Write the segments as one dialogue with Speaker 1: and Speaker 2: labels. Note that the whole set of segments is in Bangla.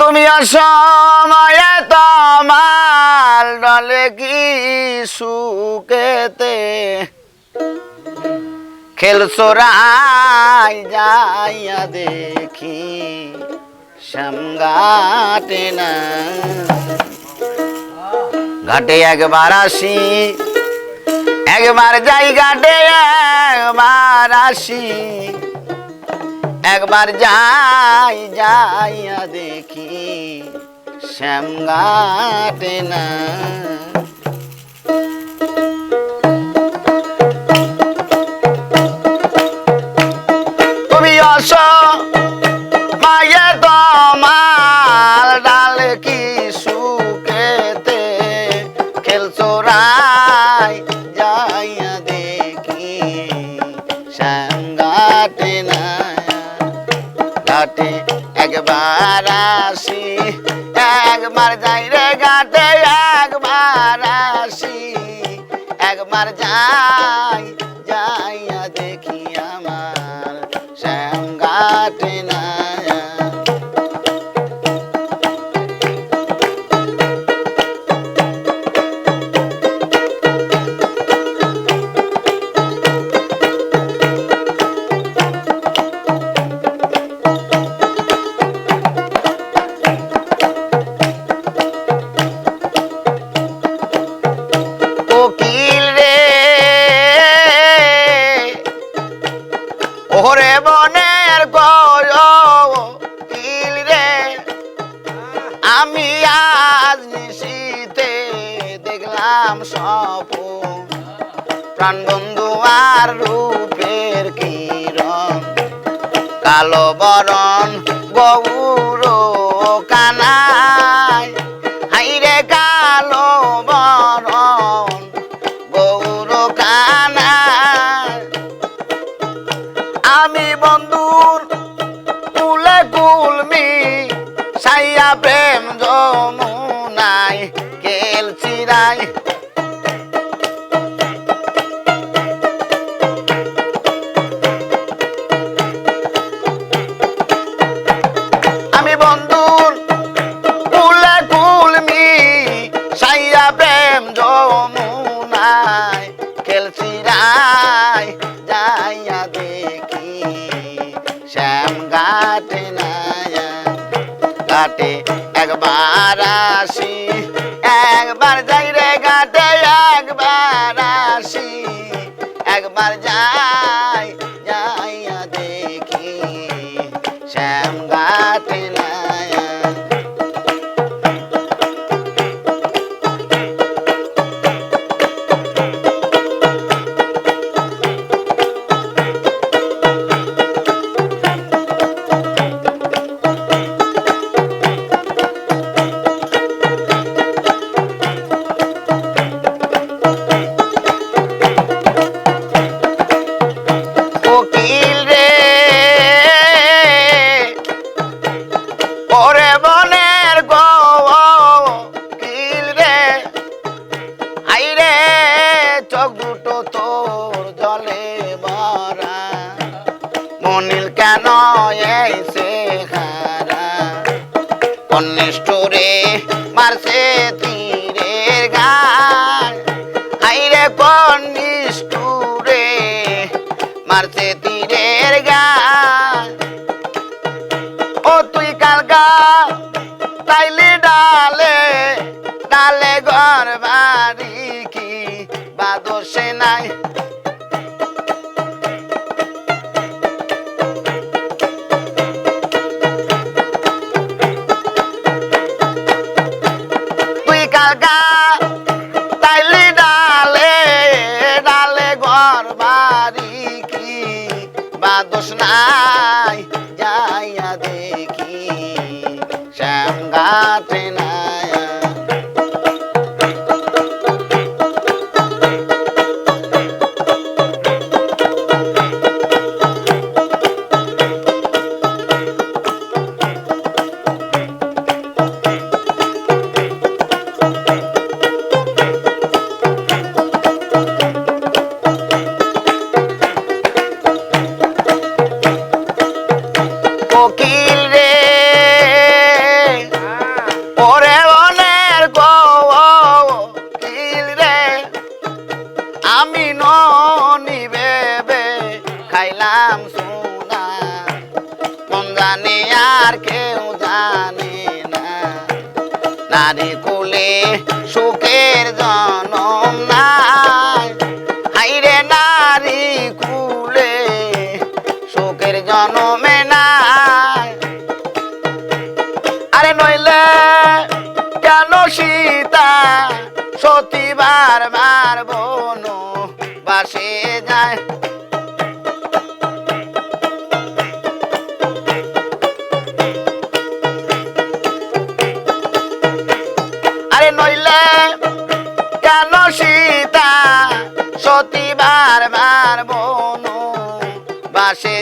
Speaker 1: তুমি অসময় তোমার ডলে কি সুকেতে খেলসোরাই যাইয়া দেখি সামগাটে না। ঘাটে একবার আসি, একবার যাই ঘাটে একবার আসি। একবার যাই যাইয়া দেখি শ্যাম গাটে না। তুমি অস একবার যাই রে ঘাটে একবার আসি একবার যাই। প্রাণ বন্ধু আর রূপের কিরণ। কালো বরণ গৌর কানাই। হাইরে কালো বরণ গৌর কানাই। আমি বন্ধুর কুলে কুলমি সাইয়া প্রেম যমুনাই কেল চিরাই ঘাটে একবার আসি একবার যাই রে ঘাটে একবার আসি একবার যাই কেন এসে খারা কন্নিষ্ঠরে মারছে তীরের গায় হাইরে কন্নিষ্ঠরে মারছে তীরের গায় ও তুই কালকা তাইলি ডালে ডালে ঘর বাড়ি কি? বাদসে নাই বাদস নাই। কোকিল রে। ওরে বনের কোকিল রে। আমি ননি বেবে খাইলাম সোনা। কোন জানি আর কেউ জানি না। নারী কুলে সুখের জন সতীবার বার বনু বাসে যায়। আরে নইলে বনু বাসে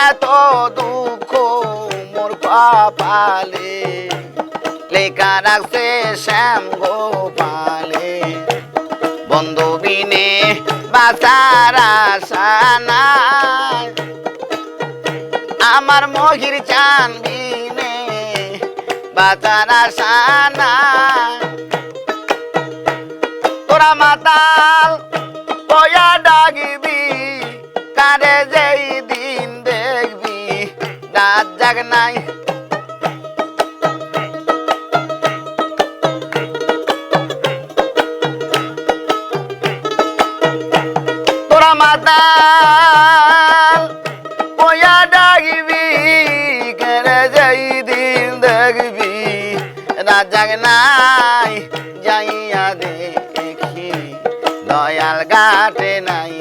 Speaker 1: এত দুঃখ মোর কপালে। লেখা রাখছে শ্যাম গোপালে। বন্ধু বিনে বাঁচার আমার মহির চান বিনে বাঁচার আশা তোরা মাতাল পয়া ডাকবি, কারে যেই জাগ নাই তোরা মাতাল পয়া ডাকবি কারে যেই দিন দেখবি রাত জাগ নাই যাইয়া দেখি দয়াল গাটে নাই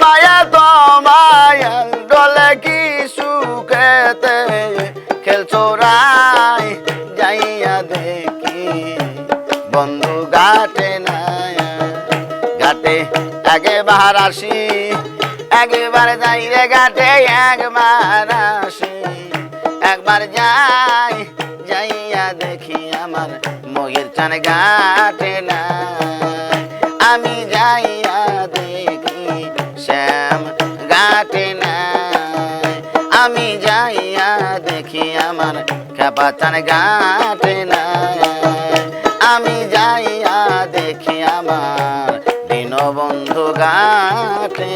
Speaker 1: মায়া কি যাইয়া বন্ধু আসি, একবার যাই রে ঘাটে, একবার আসি। একবার যাই, যাইয়া দেখি আমার মগের চান ঘাটে না আমি দেখি শ্যাম গাটে না আমি যাইয়া দেখি আমার খেপা ঘাটে না আমি যাইয়া দেখি আমার দীনবন্ধু ঘাটে